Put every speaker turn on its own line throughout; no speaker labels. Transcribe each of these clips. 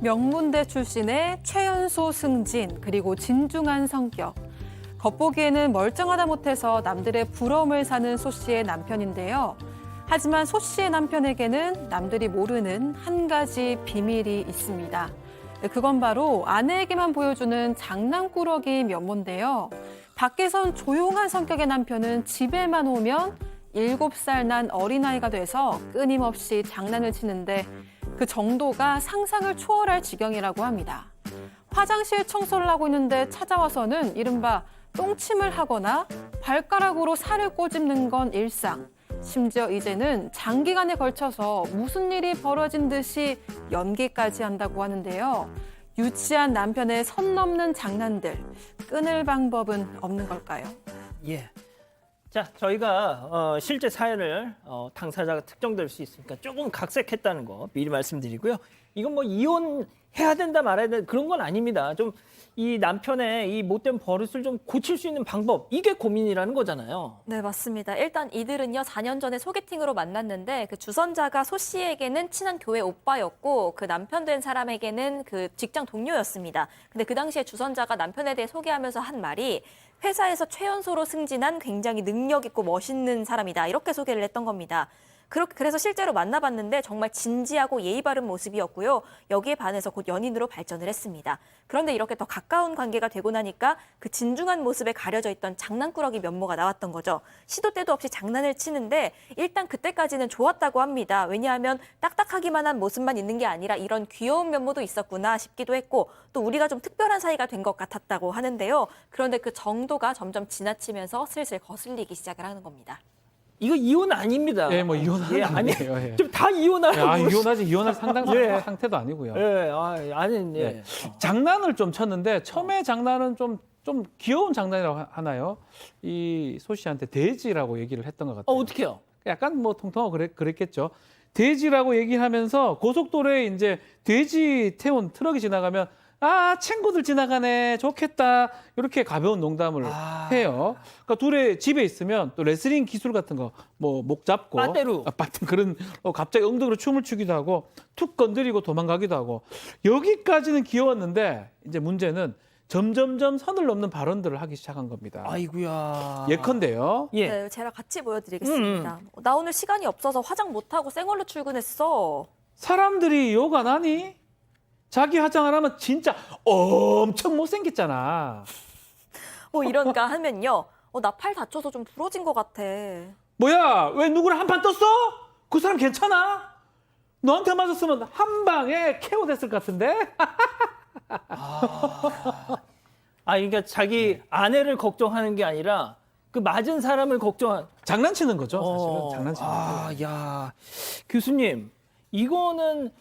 명문대 출신의 최연소 승진 그리고 진중한 성격. 겉보기에는 멀쩡하다 못해서 남들의 부러움을 사는 소 씨의 남편인데요. 하지만 소 씨의 남편에게는 남들이 모르는 한 가지 비밀이 있습니다. 그건 바로 아내에게만 보여주는 장난꾸러기 면모인데요. 밖에선 조용한 성격의 남편은 집에만 오면 일곱 살난 어린아이가 돼서 끊임없이 장난을 치는데 그 정도가 상상을 초월할 지경이라고 합니다. 화장실 청소를 하고 있는데 찾아와서는 이른바 똥침을 하거나 발가락으로 살을 꼬집는 건 일상. 심지어 이제는 장기간에 걸쳐서 무슨 일이 벌어진 듯이 연기까지 한다고 하는데요. 유치한 남편의 선 넘는 장난들, 끊을 방법은 없는 걸까요?
예. 자, 저희가 어, 실제 사연을 어, 당사자가 특정될 수 있으니까 조금 각색했다는 거 미리 말씀드리고요. 이건 뭐 이혼해야 된다 말아야 된다 그런 건 아닙니다. 좀 이 남편의 이 못된 버릇을 좀 고칠 수 있는 방법 이게 고민이라는 거잖아요.
네, 맞습니다. 일단 이들은요, 4년 전에 소개팅으로 만났는데 그 주선자가 소 씨에게는 친한 교회 오빠였고 그 남편 된 사람에게는 그 직장 동료였습니다. 근데 그 당시에 주선자가 남편에 대해 소개하면서 한 말이 회사에서 최연소로 승진한 굉장히 능력 있고 멋있는 사람이다. 이렇게 소개를 했던 겁니다. 그렇게 그래서 실제로 만나봤는데 정말 진지하고 예의 바른 모습이었고요. 여기에 반해서 곧 연인으로 발전을 했습니다. 그런데 이렇게 더 가까운 관계가 되고 나니까 그 진중한 모습에 가려져 있던 장난꾸러기 면모가 나왔던 거죠. 시도 때도 없이 장난을 치는데 일단 그때까지는 좋았다고 합니다. 왜냐하면 딱딱하기만 한 모습만 있는 게 아니라 이런 귀여운 면모도 있었구나 싶기도 했고 또 우리가 좀 특별한 사이가 된 것 같았다고 하는데요. 그런데 그 정도가 점점 지나치면서 슬슬 거슬리기 시작을 하는 겁니다.
이거 이혼 아닙니다.
예, 뭐 이혼하는
예, 아니
아니에요. 예.
좀 다 이혼하라고.
아, 이혼하지 이혼할 상당
예.
상태도 아니고요.
예, 아, 아니, 예.
예. 장난을 좀 쳤는데 처음에 장난은 좀 좀 귀여운 장난이라고 하- 하나요? 이 소 씨한테 돼지라고 얘기를 했던 것 같아요.
어, 어떻게요?
약간 뭐 통통하고 그랬, 그랬겠죠. 돼지라고 얘기하면서 고속도로에 이제 돼지 태운 트럭이 지나가면 아 친구들 지나가네 좋겠다 이렇게 가벼운 농담을
아.
해요. 그러니까 둘의 집에 있으면 또 레슬링 기술 같은 거 뭐 목 잡고
빠떼루.
아, 빠떼 그런 어, 갑자기 엉덩이로 춤을 추기도 하고 툭 건드리고 도망가기도 하고 여기까지는 귀여웠는데 이제 문제는 점점점 선을 넘는 발언들을 하기 시작한 겁니다.
아이고야.
예컨대요.
예.
네, 제가 같이 보여드리겠습니다. 나 오늘 시간이 없어서 화장 못하고 생얼로 출근했어.
사람들이 욕 안 하니? 자기 화장을 하면 진짜 엄청 못생겼잖아.
뭐 이런가 하면요. 어, 나 팔 다쳐서 좀 부러진 것 같아.
뭐야, 왜 누구랑 한판 떴어? 그 사람 괜찮아? 너한테 맞았으면 한 방에 KO 됐을 것 같은데?
아, 그러니까 자기
네.
아내를 걱정하는 게 아니라 그 맞은 사람을 걱정한.
장난치는 거죠, 사실은.
어,
장난치는
아,
거죠.
야. 교수님, 이거는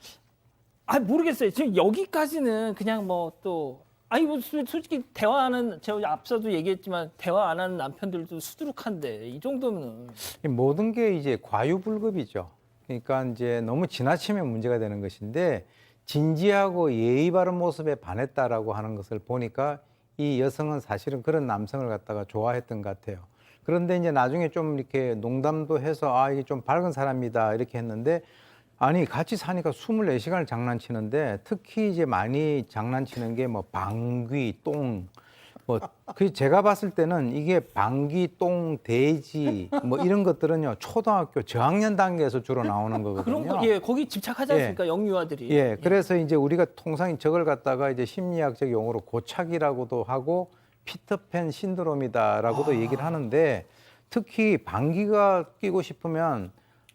아, 모르겠어요. 지금 여기까지는 그냥 뭐 또 아니 뭐 솔- 솔직히 대화하는 제가 앞서도 얘기했지만 대화 안 하는 남편들도 수두룩한데 이 정도면
이 모든 게 이제 과유불급이죠. 그러니까 이제 너무 지나치면 문제가 되는 것인데 진지하고 예의 바른 모습에 반했다라고 하는 것을 보니까 이 여성은 사실은 그런 남성을 갖다가 좋아했던 것 같아요. 그런데 이제 나중에 좀 이렇게 농담도 해서 아 이게 좀 밝은 사람이다 이렇게 했는데 아니 같이 사니까 24시간을 장난치는데 특히 이제 많이 장난치는 게 뭐 방귀, 똥, 뭐그 제가 봤을 때는 이게 방귀, 똥, 돼지 뭐 이런 것들은요 초등학교 저학년 단계에서 주로 나오는
그런
거거든요.
거 예, 거기 집착하지
예.
않습니까? 영유아들이.
예, 그래서 이제 우리가 통상 저걸 갖다가 이제 심리학적 용어로 고착이라고도 하고 피터팬 신드롬이다라고도 얘기를 하는데 특히 방귀가 끼고 싶으면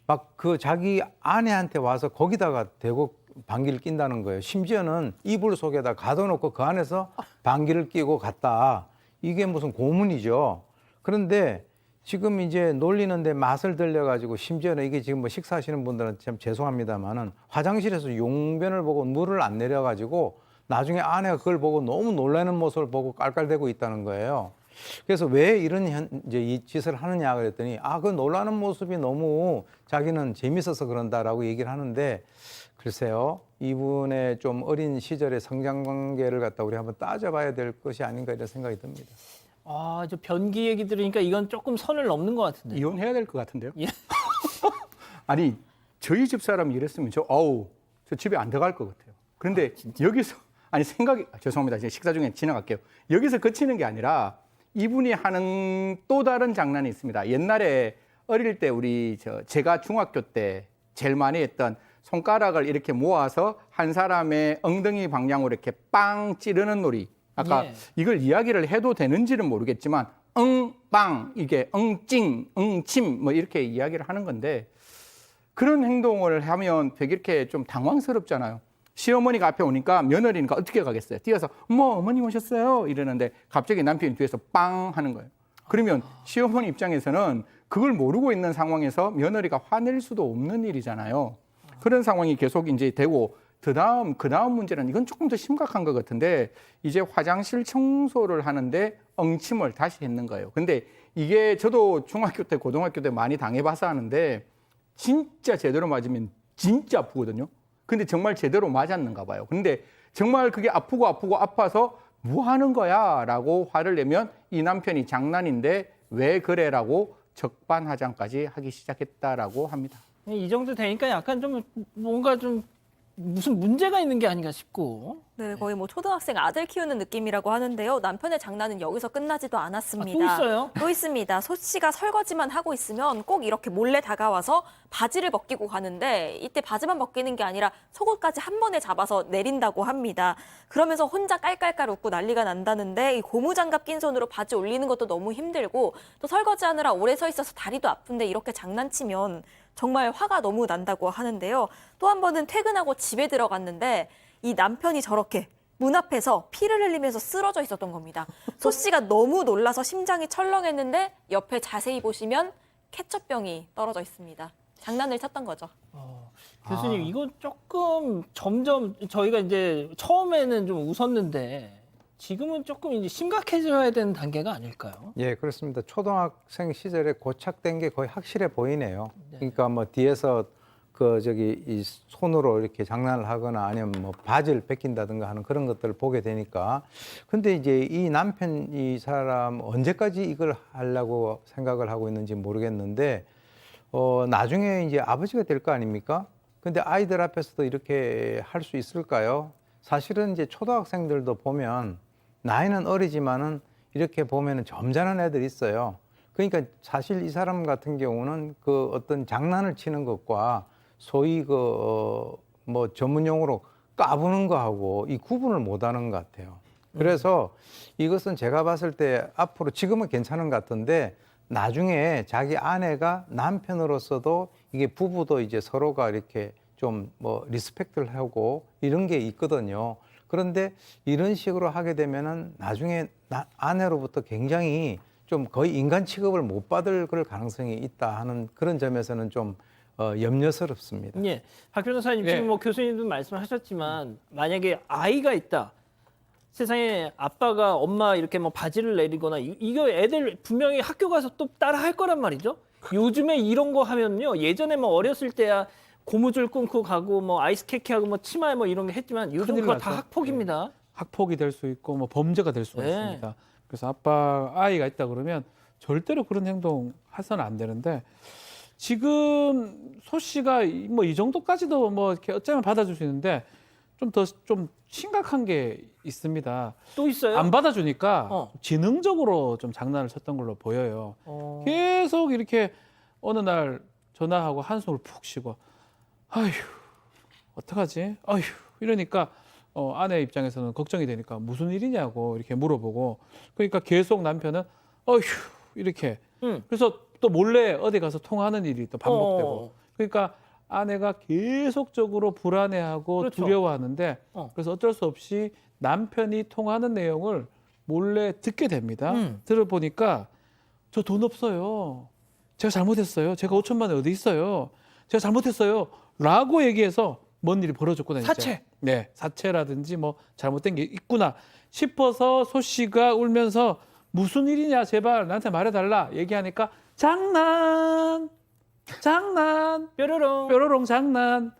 막 그 자기 아내한테 와서 거기다가 대고 방귀를 낀다는 거예요. 심지어는 이불 속에다 가둬놓고 그 안에서 방귀를 끼고 갔다. 이게 무슨 고문이죠. 그런데 지금 이제 놀리는데 맛을 들려가지고 심지어는 이게 지금 뭐 식사하시는 분들은 참 죄송합니다만은 화장실에서 용변을 보고 물을 안 내려가지고 나중에 아내가 그걸 보고 너무 놀라는 모습을 보고 깔깔대고 있다는 거예요. 그래서 왜 이런 현, 이제 이 짓을 하느냐 그랬더니 아 그 놀라는 모습이 너무 자기는 재밌어서 그런다라고 얘기를 하는데 글쎄요 이분의 좀 어린 시절의 성장 관계를 갖다 우리 한번 따져봐야 될 것이 아닌가 이런 생각이 듭니다.
아, 저 변기 얘기 들으니까 이건 조금 선을 넘는 것 같은데.
이혼해야 될 것 같은데요.
예.
아니 저희 집 사람이 이랬으면 저 어우 저 집에 안 들어갈 것 같아요. 그런데 여기서 아니 생각이 아, 죄송합니다. 지금 식사 중에 지나갈게요. 여기서 그치는 게 아니라 이분이 하는 또 다른 장난이 있습니다. 옛날에 어릴 때 우리 저 제가 중학교 때 제일 많이 했던 손가락을 이렇게 모아서 한 사람의 엉덩이 방향으로 이렇게 빵 찌르는 놀이. 아까
예.
이걸 이야기를 해도 되는지는 모르겠지만 엉빵 이게 엉찡 엉침 뭐 이렇게 이야기를 하는 건데 그런 행동을 하면 되게 이렇게 좀 당황스럽잖아요. 시어머니가 앞에 오니까 며느리니까 어떻게 가겠어요? 뛰어서 어머 어머니 오셨어요 이러는데 갑자기 남편이 뒤에서 빵 하는 거예요. 그러면 시어머니 입장에서는 그걸 모르고 있는 상황에서 며느리가 화낼 수도 없는 일이잖아요. 그런 상황이 계속 이제 되고 그 다음 그 다음 문제는 이건 조금 더 심각한 것 같은데 이제 화장실 청소를 하는데 엉침을 다시 했는 거예요. 근데 이게 저도 중학교 때 고등학교 때 많이 당해봐서 하는데 진짜 제대로 맞으면 진짜 아프거든요. 근데 정말 제대로 맞았는가 봐요. 근데 정말 그게 아프고 아프고 아파서 뭐 하는 거야? 라고 화를 내면 이 남편이 장난인데 왜 그래 라고 적반하장까지 하기 시작했다라고 합니다.
이 정도 되니까 약간 좀 뭔가 좀 무슨 문제가 있는 게 아닌가 싶고.
네, 거의 뭐 초등학생 아들 키우는 느낌이라고 하는데요. 남편의 장난은 여기서 끝나지도 않았습니다.
아, 또 있어요?
또 있습니다. 소 씨가 설거지만 하고 있으면 꼭 이렇게 몰래 다가와서 바지를 벗기고 가는데 이때 바지만 벗기는 게 아니라 속옷까지 한 번에 잡아서 내린다고 합니다. 그러면서 혼자 깔깔깔 웃고 난리가 난다는데 이 고무장갑 낀 손으로 바지 올리는 것도 너무 힘들고 또 설거지하느라 오래 서 있어서 다리도 아픈데 이렇게 장난치면 정말 화가 너무 난다고 하는데요. 또 한 번은 퇴근하고 집에 들어갔는데 이 남편이 저렇게 문 앞에서 피를 흘리면서 쓰러져 있었던 겁니다. 소 씨가 너무 놀라서 심장이 철렁했는데 옆에 자세히 보시면 케첩병이 떨어져 있습니다. 장난을 쳤던 거죠.
교수님
아.
이거 조금 점점 저희가 이제 처음에는 좀 웃었는데 지금은 조금 이제 심각해져야 되는 단계가 아닐까요?
예, 그렇습니다. 초등학생 시절에 고착된 게 거의 확실해 보이네요. 그러니까 뭐 뒤에서 그 저기 이 손으로 이렇게 장난을 하거나 아니면 뭐 바지를 벗긴다든가 하는 그런 것들을 보게 되니까 근데 이제 이 남편 이 사람 언제까지 이걸 하려고 생각을 하고 있는지 모르겠는데 어 나중에 이제 아버지가 될 거 아닙니까? 근데 아이들 앞에서도 이렇게 할 수 있을까요? 사실은 이제 초등학생들도 보면 나이는 어리지만은 이렇게 보면은 점잖은 애들이 있어요. 그러니까 사실 이 사람 같은 경우는 그 어떤 장난을 치는 것과 소위 그뭐 전문 용어로 까부는 거하고 이 구분을 못 하는 것 같아요. 그래서 이것은 제가 봤을 때 앞으로 지금은 괜찮은 것 같은데 나중에 자기 아내가 남편으로서도 이게 부부도 이제 서로가 이렇게 좀 뭐 리스펙트를 하고 이런 게 있거든요. 그런데 이런 식으로 하게 되면은 나중에 나, 아내로부터 굉장히 좀 거의 인간 취급을 못 받을 그럴 가능성이 있다 하는 그런 점에서는 좀 어, 염려스럽습니다.
예. 박 변호사님
네.
지금 뭐 교수님도 말씀하셨지만 만약에 아이가 있다. 세상에 아빠가 엄마 이렇게 뭐 바지를 내리거나 이, 이거 애들 분명히 학교 가서 또 따라 할 거란 말이죠. 요즘에 이런 거 하면요. 예전에 뭐 어렸을 때야 고무줄 끊고 가고 뭐 아이스 캐키하고 뭐 치마 뭐 이런 거 했지만 요즘
큰일
그거 다
나죠.
학폭입니다.
학폭이 될 수 있고 뭐 범죄가 될 수가
네.
있습니다. 그래서 아빠 아이가 있다 그러면 절대로 그런 행동 해서는 안 되는데 지금 소 씨가 뭐 이 정도까지도 뭐 이렇게 어쩌면 받아줄 수 있는데 좀 더 좀 심각한 게 있습니다.
또 있어요?
안 받아주니까
어.
지능적으로 좀 장난을 쳤던 걸로 보여요.
어.
계속 이렇게 어느 날 전화하고 한숨을 푹 쉬고 아휴 어떡하지? 아휴 이러니까 어, 아내 입장에서는 걱정이 되니까 무슨 일이냐고 이렇게 물어보고 그러니까 계속 남편은 어휴 이렇게
응.
그래서 또 몰래 어디 가서 통화하는 일이 또 반복되고
어.
그러니까 아내가 계속적으로 불안해하고
그렇죠.
두려워하는데
어.
그래서 어쩔 수 없이 남편이 통화하는 내용을 몰래 듣게 됩니다.
음.
들어보니까 저 돈 없어요. 제가 잘못했어요. 제가 5천만 원 어디 있어요. 제가 잘못했어요. 라고 얘기해서 뭔 일이 벌어졌구나.
사채.
네, 사채라든지 뭐 잘못된 게 있구나 싶어서 소 씨가 울면서 무슨 일이냐 제발 나한테 말해달라 얘기하니까 장난, 장난,
뾰로롱.
뾰로롱 장난.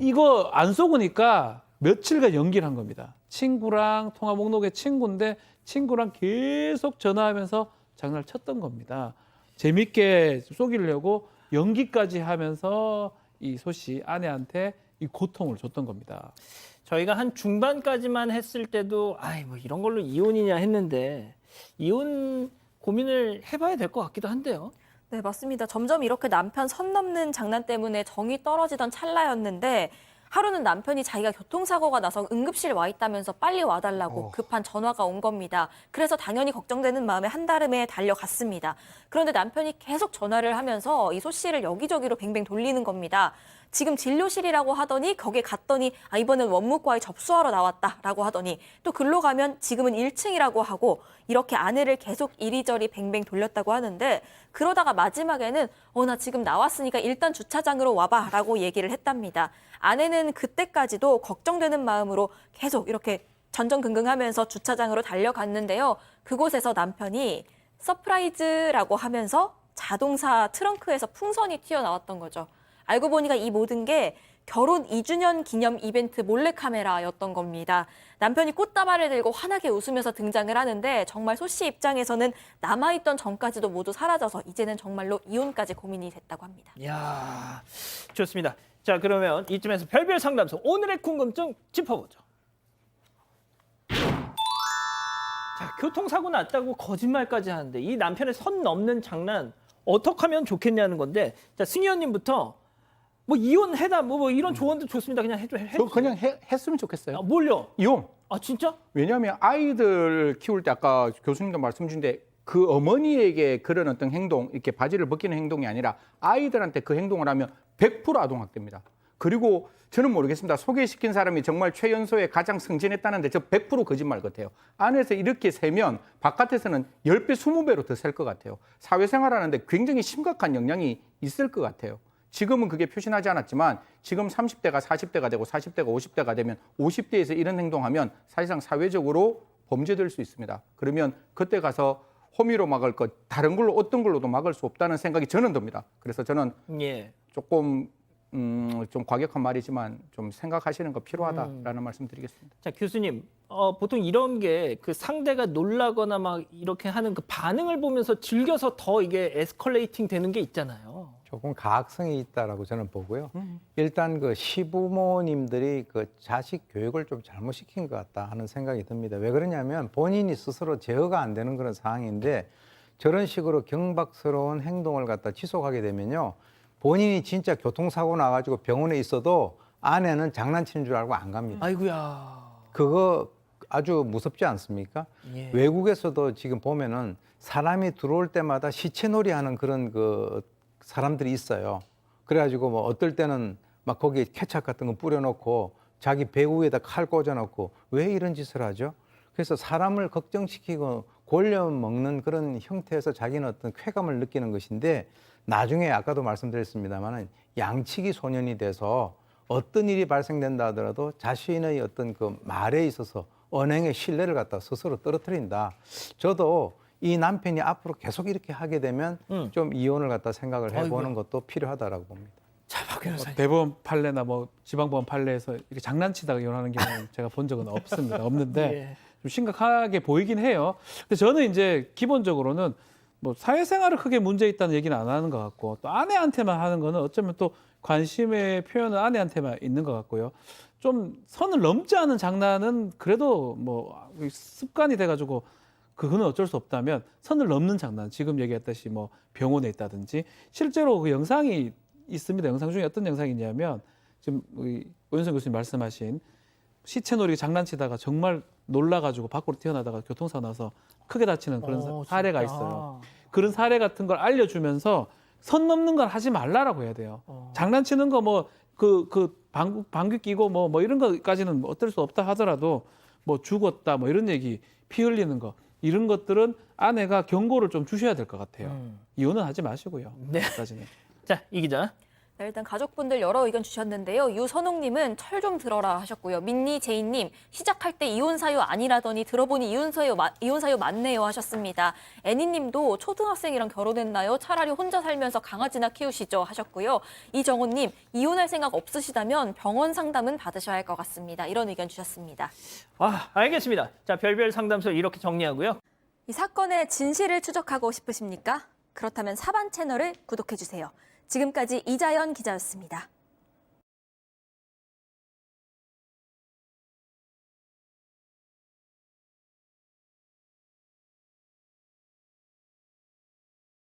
이거 안 속으니까 며칠간 연기를 한 겁니다. 친구랑 통화 목록에 친구인데 친구랑 계속 전화하면서 장난을 쳤던 겁니다. 재밌게 속이려고 연기까지 하면서 이 소씨 아내한테 이 고통을 줬던 겁니다.
저희가 한 중반까지만 했을 때도 아이 뭐 이런 걸로 이혼이냐 했는데 이혼 고민을 해봐야 될 것 같기도 한데요.
네, 맞습니다. 점점 이렇게 남편 선 넘는 장난 때문에 정이 떨어지던 찰나였는데 하루는 남편이 자기가 교통사고가 나서 응급실 와 있다면서 빨리 와달라고 급한 전화가 온 겁니다. 그래서 당연히 걱정되는 마음에 한달음에 달려갔습니다. 그런데 남편이 계속 전화를 하면서 이 소 씨를 여기저기로 뱅뱅 돌리는 겁니다. 지금 진료실이라고 하더니 거기에 갔더니 아 이번엔 원무과에 접수하러 나왔다라고 하더니 또 글로 가면 지금은 1층이라고 하고 이렇게 아내를 계속 이리저리 뱅뱅 돌렸다고 하는데 그러다가 마지막에는 어 나 지금 나왔으니까 일단 주차장으로 와봐라고 얘기를 했답니다. 아내는 그때까지도 걱정되는 마음으로 계속 이렇게 전전긍긍하면서 주차장으로 달려갔는데요. 그곳에서 남편이 서프라이즈라고 하면서 자동차 트렁크에서 풍선이 튀어나왔던 거죠. 알고 보니까 이 모든 게 결혼 2주년 기념 이벤트 몰래카메라였던 겁니다. 남편이 꽃다발을 들고 환하게 웃으면서 등장을 하는데 정말 소씨 입장에서는 남아있던 정까지도 모두 사라져서 이제는 정말로 이혼까지 고민이 됐다고 합니다.
야 좋습니다. 자 그러면 이쯤에서 별별 상담소 오늘의 궁금증 짚어보죠. 자 교통사고 났다고 거짓말까지 하는데 이 남편의 선 넘는 장난 어떻게 하면 좋겠냐는 건데 자 승희 의원님부터 뭐 이혼 해다 뭐, 뭐 이런 조언도 좋습니다. 그냥 해줘 해.
저 그냥 해- 했으면 좋겠어요.
아, 뭘요?
이혼.
아 진짜?
왜냐하면 아이들 키울 때 아까 교수님도 말씀 주신데 그 어머니에게 그런 어떤 행동, 이렇게 바지를 벗기는 행동이 아니라 아이들한테 그 행동을 하면 100% 아동학대입니다. 그리고 저는 모르겠습니다. 소개시킨 사람이 정말 최연소에 가장 승진했다는데 저 100% 거짓말 같아요. 안에서 이렇게 세면 바깥에서는 10배, 20배로 더 셀 것 같아요. 사회생활 하는데 굉장히 심각한 영향이 있을 것 같아요. 지금은 그게 표시나지 않았지만 지금 30대가 40대가 되고 40대가 50대가 되면 50대에서 이런 행동하면 사실상 사회적으로 범죄될 수 있습니다. 그러면 그때 가서 호미로 막을 것 다른 걸로 어떤 걸로도 막을 수 없다는 생각이 저는 듭니다. 그래서 저는
예.
조금 음, 좀 과격한 말이지만 좀 생각하시는 거 필요하다라는 말씀 드리겠습니다.
자 교수님 어, 보통 이런 게 그 상대가 놀라거나 막 이렇게 하는 그 반응을 보면서 즐겨서 더 이게 에스컬레이팅 되는 게 있잖아요.
조금 가학성이 있다라고 저는 보고요. 일단 그 시부모님들이 그 자식 교육을 좀 잘못 시킨 것 같다 하는 생각이 듭니다. 왜 그러냐면 본인이 스스로 제어가 안 되는 그런 상황인데 저런 식으로 경박스러운 행동을 갖다 지속하게 되면요. 본인이 진짜 교통사고 나가지고 병원에 있어도 아내는 장난치는 줄 알고 안 갑니다.
아이고야.
그거 아주 무섭지 않습니까?
예.
외국에서도 지금 보면은 사람이 들어올 때마다 시체놀이 하는 그런 그 사람들이 있어요. 그래가지고 뭐 어떨 때는 막 거기에 케찹 같은 거 뿌려놓고 자기 배우 에다 칼 꽂아놓고 왜 이런 짓을 하죠? 그래서 사람을 걱정시키고 골려 먹는 그런 형태에서 자기는 어떤 쾌감을 느끼는 것인데 나중에 아까도 말씀드렸습니다만은 양치기 소년이 돼서 어떤 일이 발생된다 하더라도 자신의 어떤 그 말에 있어서 언행의 신뢰를 갖다 스스로 떨어뜨린다. 저도 이 남편이 앞으로 계속 이렇게 하게 되면
음.
좀 이혼을 갖다 생각을 해보는
아이고야.
것도 필요하다라고 봅니다.
자,
박뭐
변호사님.
대법원 판례나 뭐 지방법원 판례에서 이렇게 장난치다가 이혼하는 경우는 제가 본 적은 없습니다. 없는데
예.
좀 심각하게 보이긴 해요. 근데 저는 이제 기본적으로는 뭐 사회생활을 크게 문제 있다는 얘기는 안 하는 것 같고 또 아내한테만 하는 거는 어쩌면 또 관심의 표현은 아내한테만 있는 것 같고요. 좀 선을 넘지 않은 장난은 그래도 뭐 습관이 돼가지고 그거는 어쩔 수 없다면 선을 넘는 장난 지금 얘기했듯이 뭐 병원에 있다든지 실제로 그 영상이 있습니다. 영상 중에 어떤 영상이 있냐면 지금 우리 오윤선 교수님 말씀하신 시체놀이 장난치다가 정말 놀라가지고 밖으로 튀어나다가 교통사고 나서 크게 다치는 그런
어,
사례가. 있어요. 그런 사례 같은 걸 알려주면서 선 넘는 걸 하지 말라라고 해야 돼요.
어.
장난치는 거 뭐 그그 방귀 방귀 끼고 뭐뭐 이런 거까지는 뭐 어떨 수 없다 하더라도 뭐 죽었다 뭐 이런 얘기 피 흘리는 거 이런 것들은 아내가 경고를 좀 주셔야 될 것 같아요.
음.
이혼은 하지 마시고요.
네.
까지는
자, 이 기자.
네, 일단 가족분들 여러 의견 주셨는데요. 유선홍님은 철 좀 들어라 하셨고요. 민니 제이님 시작할 때 이혼 사유 아니라더니 들어보니 이혼 사유 마- 이혼 사유 맞네요 하셨습니다. 애니님도 초등학생이랑 결혼했나요? 차라리 혼자 살면서 강아지나 키우시죠 하셨고요. 이정호님 이혼할 생각 없으시다면 병원 상담은 받으셔야 할 것 같습니다. 이런 의견 주셨습니다.
아, 알겠습니다. 자, 별별 상담소 이렇게 정리하고요.
이 사건의 진실을 추적하고 싶으십니까? 그렇다면 사반 채널을 구독해 주세요. 지금까지 이자연 기자였습니다.